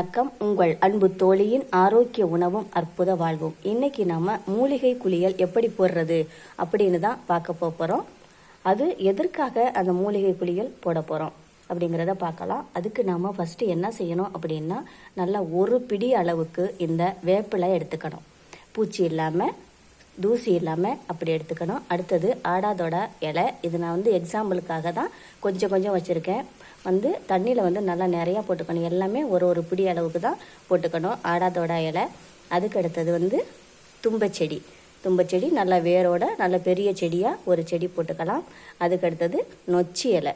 வணக்கம். உங்கள் அன்பு தோழியின் ஆரோக்கிய உணவும் அற்புத வாழ்வும். இன்னைக்கு நாம மூலிகை குளியல் எப்படி போடுறது அப்படின்னு தான் பார்க்க போகிறோம் அது எதற்காக அந்த மூலிகை குளியல் போட போகிறோம் அப்படிங்கிறத பார்க்கலாம். அதுக்கு நாம் ஃபஸ்ட்டு என்ன செய்யணும் அப்படின்னா நல்லா ஒரு பிடி அளவுக்கு இந்த வேப்பிலை எடுத்துக்கணும். பூச்சி இல்லாமல் தூசி இல்லாமல் அப்படி எடுத்துக்கணும். அடுத்தது ஆடாதோட இலை. இது நான் வந்து எக்ஸாம்பிளுக்காக தான் கொஞ்சம் கொஞ்சம் வச்சுருக்கேன். வந்து தண்ணியில் வந்து நல்லா நிறையா போட்டுக்கணும். எல்லாமே ஒரு ஒரு பிடி அளவுக்கு தான் போட்டுக்கணும். ஆடாதோட இலை. அதுக்கு அடுத்தது வந்து தும்பச்செடி தும்பச்செடி நல்லா வேரோட நல்ல பெரிய செடியாக ஒரு செடி போட்டுக்கலாம். அதுக்கு அடுத்தது நொச்சி இலை.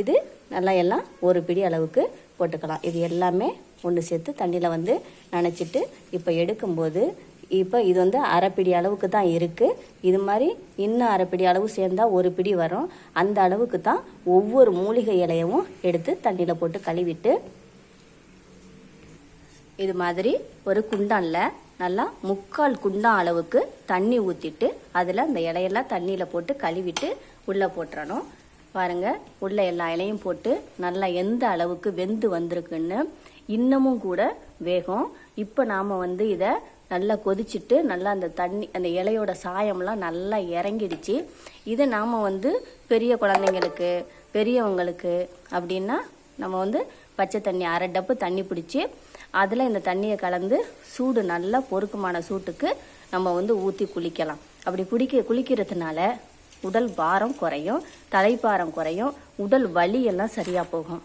இது நல்லா எல்லாம் ஒரு பிடி அளவுக்கு போட்டுக்கலாம். இது எல்லாமே ஒன்று சேர்த்து தண்ணியில் வந்து நனைச்சிட்டு இப்போ எடுக்கும்போது இப்போ இது வந்து அரைப்பிடி அளவுக்கு தான் இருக்குது இது மாதிரி இன்னும் அரைப்பிடி அளவு சேர்ந்தால் ஒரு பிடி வரும். அந்த அளவுக்கு தான் ஒவ்வொரு மூலிகை இலையவும் எடுத்து தண்ணியில் போட்டு கழுவிட்டு இது மாதிரி ஒரு குண்டானில் நல்லா முக்கால் குண்டான் அளவுக்கு தண்ணி ஊற்றிட்டு அதில் அந்த இலையெல்லாம் தண்ணியில் போட்டு கழுவிட்டு உள்ளே போட்டுறணும். பாருங்கள் உள்ள எல்லா இலையும் போட்டு நல்லா எந்த அளவுக்கு வெந்து வந்திருக்குன்னு இன்னமும் கூட வேகும். இப்போ நாம் வந்து இதை நல்லா கொதிச்சிட்டு நல்லா அந்த தண்ணி அந்த இலையோட சாயம்லாம் நல்லா இறங்கிடுச்சு. இதை நாம் வந்து பெரிய குழந்தைங்களுக்கு பெரியவங்களுக்கு அப்படின்னா நம்ம வந்து பச்சை தண்ணி அரை டப்பு தண்ணி பிடிச்சி அதில் இந்த தண்ணியை கலந்து சூடு நல்லா பொறுக்குமான சூட்டுக்கு நம்ம வந்து ஊற்றி குளிக்கலாம். அப்படி குடிக்க குளிக்கிறதுனால உடல் பாரம் குறையும் தலைப்பாரம் குறையும் உடல் வலி எல்லாம் சரியாக போகும்.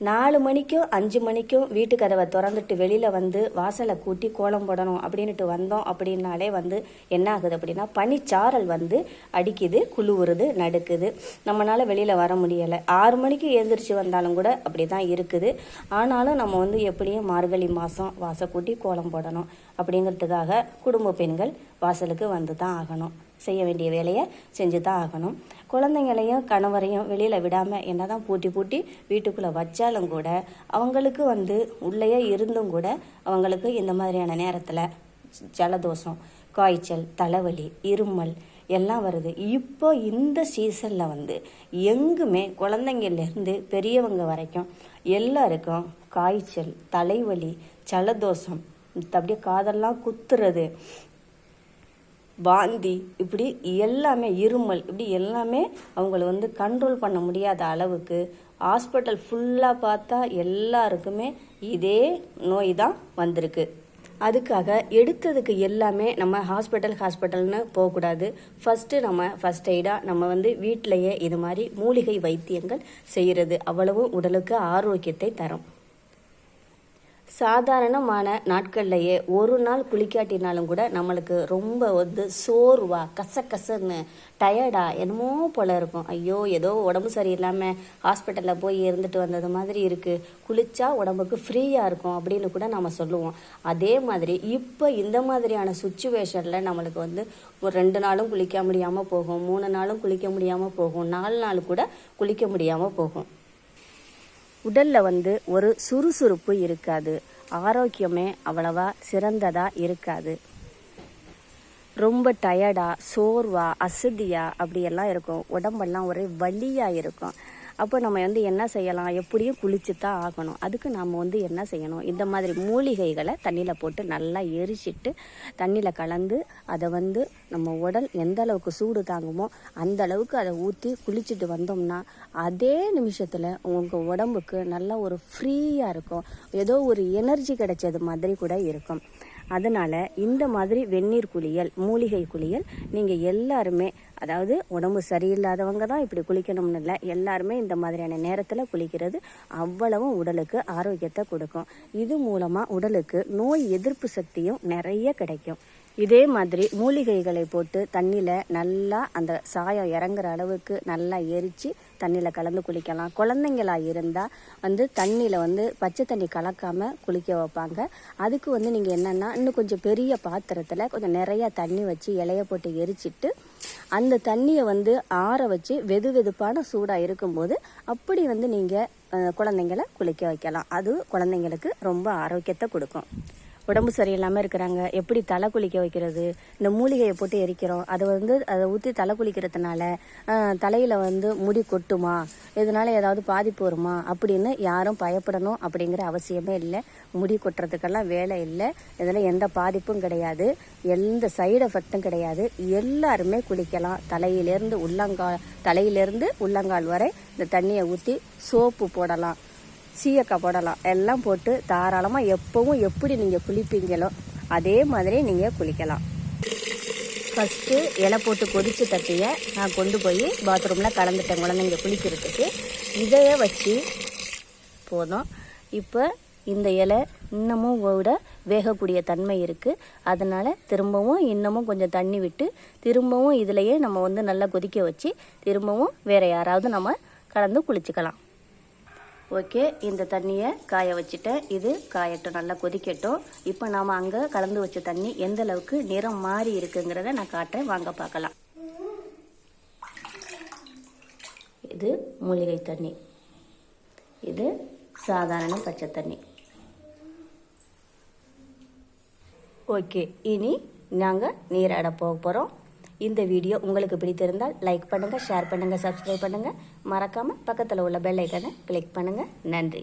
நாலு மணிக்கும் அஞ்சு மணிக்கும் வீட்டு கதவை திறந்துட்டு வெளியில் வந்து வாசலை கூட்டி கோலம் போடணும் அப்படின்ட்டு வந்தோம் அப்படின்னாலே வந்து என்ன ஆகுது அப்படின்னா பனிச்சாரல் வந்து அடிக்குது குழுவுறது நடுக்குது. நம்மளால வெளியில் வர முடியலை. ஆறு மணிக்கு எழுந்திரிச்சு வந்தாலும் கூட அப்படி தான் இருக்குது. ஆனாலும் நம்ம வந்து எப்படியும் மார்கழி மாதம் வாசல் கூட்டி கோலம் போடணும் அப்படிங்கிறதுக்காக குடும்ப பெண்கள் வாசலுக்கு வந்து தான் ஆகணும். செய்ய வேண்டிய வேலையை செஞ்சு தான் ஆகணும். குழந்தைங்களையும் கணவரையும் வெளியில் விடாமல் என்ன தான் பூட்டி பூட்டி வீட்டுக்குள்ளே வச்சாலும் கூட அவங்களுக்கு வந்து உள்ளேயே இருந்தும் கூட அவங்களுக்கு இந்த மாதிரியான நேரத்தில் ஜலதோஷம் காய்ச்சல் தலைவலி இருமல் எல்லாம் வருது. இப்போ இந்த சீசனில் வந்து எங்குமே குழந்தைங்கள்லேருந்து பெரியவங்க வரைக்கும் எல்லாருக்கும் காய்ச்சல் தலைவலி ஜலதோஷம் அப்படியே காதெல்லாம் குத்துறது வாந்தி இப்படி எல்லாமே இருமல் இப்படி எல்லாமே அவங்கள வந்து கண்ட்ரோல் பண்ண முடியாத அளவுக்கு ஹாஸ்பிட்டல் ஃபுல்லாக பார்த்தா எல்லாருக்குமே இதே நோய் தான் வந்திருக்கு. அதுக்காக எடுத்ததுக்கு எல்லாமே நம்ம ஹாஸ்பிட்டல் ஹாஸ்பிட்டல்னு போகக்கூடாது. ஃபஸ்ட்டு நம்ம ஃபஸ்ட் எய்டாக நம்ம வந்து வீட்டிலையே இது மாதிரி மூலிகை வைத்தியங்கள் செய்கிறது அவ்வளவும் உடலுக்கு ஆரோக்கியத்தை தரும். சாதாரணமான நாட்கள்லையே ஒரு நாள் குளிக்காட்டினாலும் கூட நம்மளுக்கு ரொம்ப வந்து சோர்வா கசகசன்னு டயர்டா என்னமோ போல இருக்கும். ஐயோ ஏதோ உடம்பு சரியில்லாமல் ஹாஸ்பிட்டலில் போய் இருந்துட்டு வந்தது மாதிரி இருக்குது குளிச்சா உடம்புக்கு ஃப்ரீயாக இருக்கும் அப்படின்னு கூட நம்ம சொல்லுவோம். அதே மாதிரி இப்போ இந்த மாதிரியான சுச்சுவேஷனில் நம்மளுக்கு வந்து ஒரு ரெண்டு நாளும் குளிக்க முடியாமல் போகும் மூணு நாளும் குளிக்க முடியாமல் போகும் நாலு நாள் கூட குளிக்க முடியாமல் போகும். உடல்ல வந்து ஒரு சுறுசுறுப்பு இருக்காது. ஆரோக்கியமே அவ்வளவா சிறந்ததா இருக்காது. ரொம்ப டயர்டா சோர்வா அசதியா அப்படியெல்லாம் இருக்கும். உடம்பெல்லாம் ஒரே வலியா இருக்கும். அப்போ நம்ம வந்து என்ன செய்யலாம்? எப்படியும் குளிச்சு தான் ஆகணும். அதுக்கு நாம் வந்து என்ன செய்யணும்? இந்த மாதிரி மூலிகைகளை தண்ணியில் போட்டு நல்லா எரிச்சிட்டு தண்ணியில் கலந்து அதை வந்து நம்ம உடல் எந்த அளவுக்கு சூடு தாங்குமோ அந்த அளவுக்கு அதை ஊற்றி குளிச்சுட்டு வந்தோம்னா அதே நிமிஷத்தில் உங்கள் உடம்புக்கு நல்லா ஒரு ஃப்ரீயாக இருக்கும். ஏதோ ஒரு எனர்ஜி கிடைச்சது மாதிரி கூட இருக்கும். அதனால் இந்த மாதிரி வெந்நீர் குளியல் மூலிகை குளியல் நீங்கள் எல்லாருமே அதாவது உடம்பு சரியில்லாதவங்க தான் இப்படி குளிக்கணும்னு இல்லை எல்லாருமே இந்த மாதிரியான நேரத்தில் குளிக்கிறது அவ்வளவும் உடலுக்கு ஆரோக்கியத்தை கொடுக்கும். இது மூலமாக உடலுக்கு நோய் எதிர்ப்பு சக்தியும் நிறைய கிடைக்கும். இதே மாதிரி மூலிகைகளை போட்டு தண்ணியில் நல்லா அந்த சாயம் இறங்குற அளவுக்கு நல்லா எரித்து தண்ணியில் கலந்து குளிக்கலாம். குழந்தைங்களா இருந்தால் வந்து தண்ணியில் வந்து பச்சை தண்ணி கலக்காமல் குளிக்க வைப்பாங்க. அதுக்கு வந்து நீங்கள் என்னென்னா இன்னும் கொஞ்சம் பெரிய பாத்திரத்தில் கொஞ்சம் நிறையா தண்ணி வச்சு இலைய போட்டு எரிச்சிட்டு அந்த தண்ணியை வந்து ஆற வச்சு வெது வெதுப்பான சூடாக இருக்கும்போது அப்படி வந்து நீங்கள் குழந்தைங்கள குளிக்க வைக்கலாம். அது குழந்தைங்களுக்கு ரொம்ப ஆரோக்கியத்தை கொடுக்கும். உடம்பு சரியில்லாமல் இருக்கிறாங்க. எப்படி தலை குளிக்க வைக்கிறது? இந்த மூலிகையை போட்டு எரிக்கிறோம். அதை வந்து அதை ஊற்றி தலை குளிக்கிறதுனால தலையில் வந்து முடி கொட்டுமா? இதனால ஏதாவது பாதிப்பு வருமா? அப்படின்னு யாரும் பயப்படணும் அப்படிங்கிற அவசியமே இல்லை. முடி கொட்டுறதுக்கெல்லாம் வேலை இல்லை. இதில் எந்த பாதிப்பும் கிடையாது. எந்த சைடு எஃபெக்டும் கிடையாது. எல்லாருமே குளிக்கலாம். தலையிலேருந்து உள்ளங்கால் தலையிலேருந்து உள்ளங்கால் வரை இந்த தண்ணியை ஊற்றி சோப்பு போடலாம். சீயக்காய் போடலாம். எல்லாம் போட்டு தாராளமாக எப்பவும் எப்படி நீங்கள் குளிப்பீங்களோ அதே மாதிரி நீங்கள் குளிக்கலாம். ஃபஸ்ட்டு இலை போட்டு கொதித்து தட்டியை நான் கொண்டு போய் பாத்ரூமில் கலந்துட்டேன் குழந்தைங்க குளிக்கிறதுக்கு. இதையே வச்சு போதும். இப்போ இந்த இலை இன்னமும் விட வேகக்கூடிய தன்மை இருக்குது அதனால் திரும்பவும் இன்னமும் கொஞ்சம் தண்ணி விட்டு திரும்பவும் இதிலையே நம்ம வந்து நல்லா கொதிக்க வச்சு திரும்பவும் வேறு யாராவது நம்ம கலந்து குளிச்சுக்கலாம். ஓகே இந்த தண்ணியை காய வச்சுட்டேன். இது காயட்டும் நல்லா கொதிக்கட்டும். இப்போ நாம் அங்கே கலந்து வச்ச தண்ணி எந்த அளவுக்கு நிறம் மாறி இருக்குங்கிறத நான் காட்டுறேன். வாங்க பார்க்கலாம். இது மூலிகை தண்ணி. இது சாதாரண பச்சை தண்ணி. ஓகே இனி நாங்கள் நீராட போக போகிறோம் இந்த வீடியோ உங்களுக்கு பிடித்திருந்தால் லைக் பண்ணுங்கள் ஷேர் பண்ணுங்கள் சப்ஸ்கிரைப் பண்ணுங்கள் மறக்காமல் பக்கத்தில் உள்ள பெல் ஐக்கனை கிளிக் பண்ணுங்கள் நன்றி.